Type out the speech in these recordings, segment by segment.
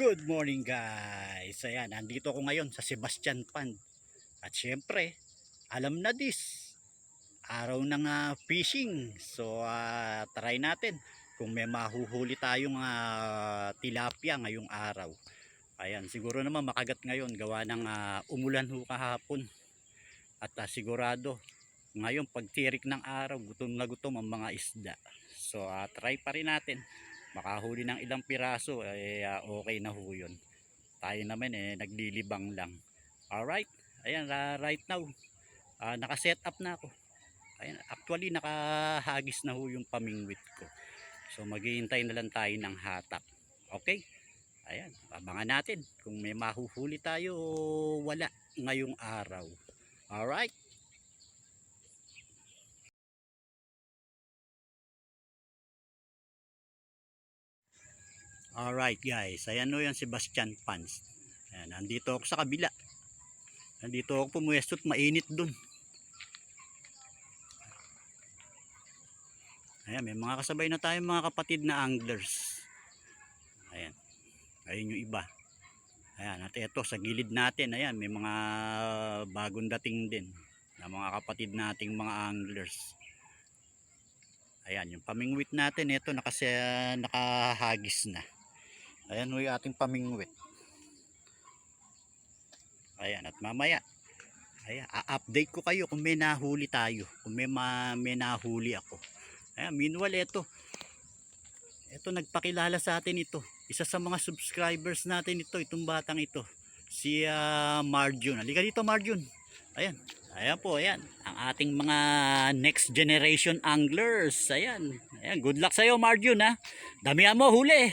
Good morning guys. Ayan, nandito ako ngayon sa Sebastian Pond. At syempre, alam na this. Araw ng ah, fishing. So, ah, try natin kung may mahuhuli tayong ah, tilapia ngayong araw. Ayan, siguro naman makagat ngayon gawa ng ah, umulan ho kahapon. At ah, sigurado, ngayon pagtirik ng araw, gutom na gutom ang mga isda. So, ah, try pa rin natin makahuli ng ilang piraso eh ah, okay na ho yun. Tayo naman eh naglilibang lang. Alright ayan ah, right now ah, naka-set up na ako. Ayan, actually nakahagis na ho yung pamingwit ko. So maghihintay na lang tayo ng hatak. Okay? Ayan abangan natin kung may mahuhuli tayo o wala ngayong araw. Alright Alright guys, ayan o yung Sebastian Pans. Ayan, nandito ako sa kabila. Nandito ako pumuwesto at mainit dun. Ayan, may mga kasabay na tayo mga kapatid na anglers. Ayan, ayun yung iba. Ayan, at eto sa gilid natin, ayan, may mga bagong dating din na mga kapatid nating mga anglers. Ayan, yung pamingwit natin, ito nakasi, nakahagis na. Ayan ho yung ating pamingwit. Ayan, at mamaya, ayan, a-update ko kayo kung may nahuli tayo. Kung may, ma, may nahuli ako. Ayan, meanwhile, ito. Ito, nagpakilala sa atin ito. Isa sa mga subscribers natin ito, itong batang ito. Si uh, Marjun. Halika dito, Marjun. Ayan. Ayan po, ayan. Ang ating mga next generation anglers. Ayan. Ayan, good luck sa'yo, Marjun, ha. Damihan mo, huli.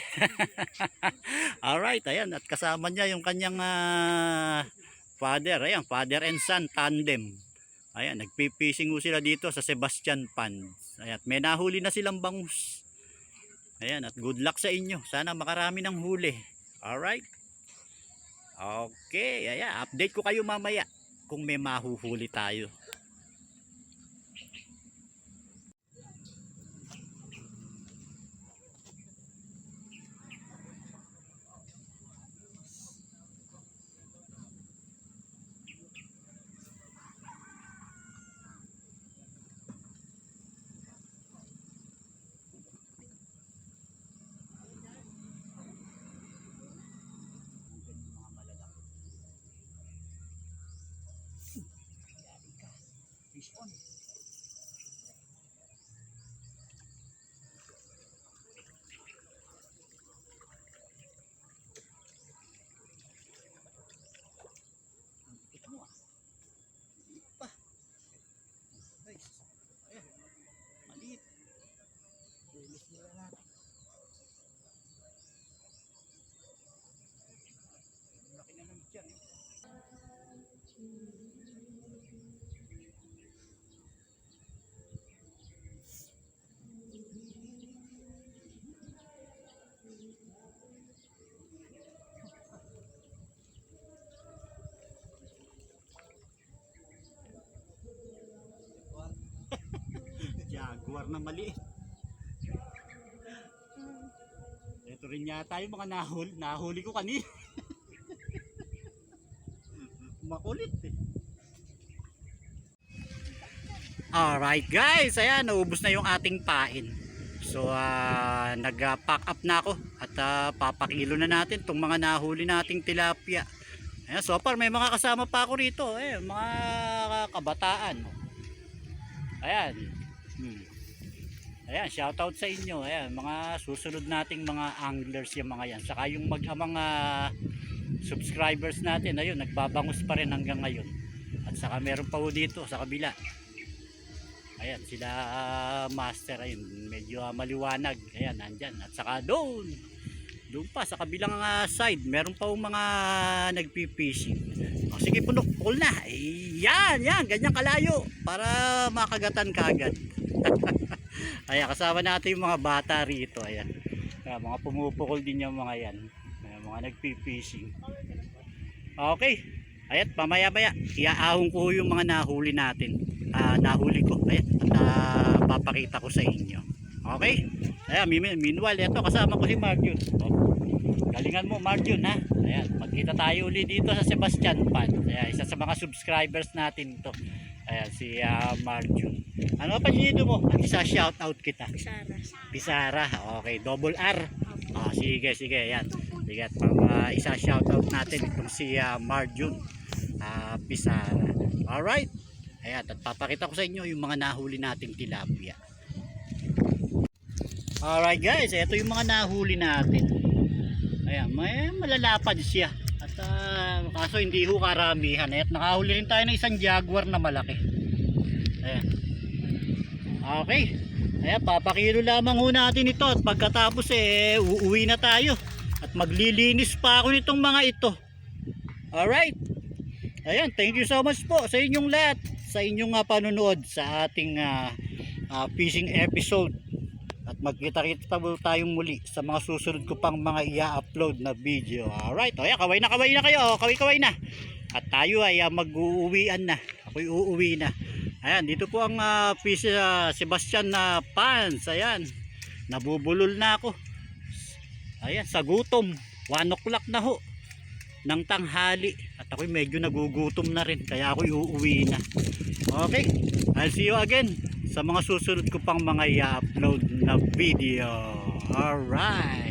Alright, ayan. At kasama niya yung kanyang ah, father. Ayan, father and son tandem. Ayan, nagpipishing ho sila dito sa Sebastian Pond. Ayan, may nahuli na silang bangus. Ayan, at good luck sa inyo. Sana makarami ng huli. Alright. Okay, ayan. Update ko kayo mamaya kung may mahuhuli tayo. Fish on. Ang pikit mo ah. Maliit pa. Guys, ayan. Maliit. Tulis nila natin. Ang Laki na ng tiyan eh. Jaguar na maliit. Ito rin yata yung mga nahuli, nahuli ko kanina. Makulit eh. Alright guys, ayan, naubos na yung ating pain. So, ah, nag-pack up na ako at ah, papakilo na natin itong mga nahuli nating tilapia. Ayan, so far may mga kasama pa ako rito, eh, mga kabataan. Ayan. Hmm. Ayan, shoutout sa inyo. Ayan, mga susunod nating mga anglers yung mga yan. Saka yung mag mga subscribers natin, ayun, nagbabangus pa rin hanggang ngayon. At saka meron pa ho dito sa kabila. Ayan, sila ah, master ayun, medyo ah, maliwanag. Ayan, nandyan. At saka doon, doon pa sa kabilang ah, side, meron pa ho mga nagpi-fishing. O, sige, punok, pull na. Eh, yan, yan, ganyan kalayo para makagatan kagad. Ayan, kasama natin yung mga bata rito. Ayan. Ayan, mga pumupukol din yung mga yan. Ayan, mga nagpi-fishing. Okay. Ayan, mamaya-maya. Iaahon ko yung mga nahuli natin. Ah, nahuli ko. Ayan, at ah, papakita ko sa inyo. Okay? Ayan, mean- meanwhile, ito kasama ko si Mark yun. Oh. Galingan mo, Marjun, ha? Ayan, magkita tayo uli dito sa Sebastian Pan. Ayan, isa sa mga subscribers natin to. Ayan, si uh, Marjun. Ano pa dito mo? Isa shout out kita. Sara. Pisara. Okay, double R. Ah, sige, sige, ayan. Sige, at uh, isa shout out natin itong si uh, Marjun. Ah, Pisara. Alright. Ayan, at papakita ko sa inyo yung mga nahuli nating tilapia. Alright guys, ito yung mga nahuli natin. Ayan, may malalapad siya. Ah, kaso hindi ho karamihan. At nakahuli rin tayo ng isang jaguar na malaki. Ayan. Okay. Ayan, papakilo lamang ho natin ito. At pagkatapos eh, uuwi na tayo. At maglilinis pa ako nitong mga ito. Alright. Ayan, thank you so much po sa inyong lahat. Sa inyong uh, panunood sa ating ah, ah, fishing episode at magkita-kita po tayong muli sa mga susunod ko pang mga i-upload na video. Alright, o yan, kaway na kaway na kayo, kaway-kaway na. At tayo ay uh, mag-uuwian na. Ako'y uuwi na. Ayan, dito po ang uh, fish uh, Sebastian na pants. Ayan, nabubulol na ako. Ayan, sa gutom. 1 o'clock na ho ng tanghali. At ako'y medyo nagugutom na rin. Kaya ako'y uuwi na. Okay, I'll see you again sa mga susunod ko pang mga i-upload na video. Alright.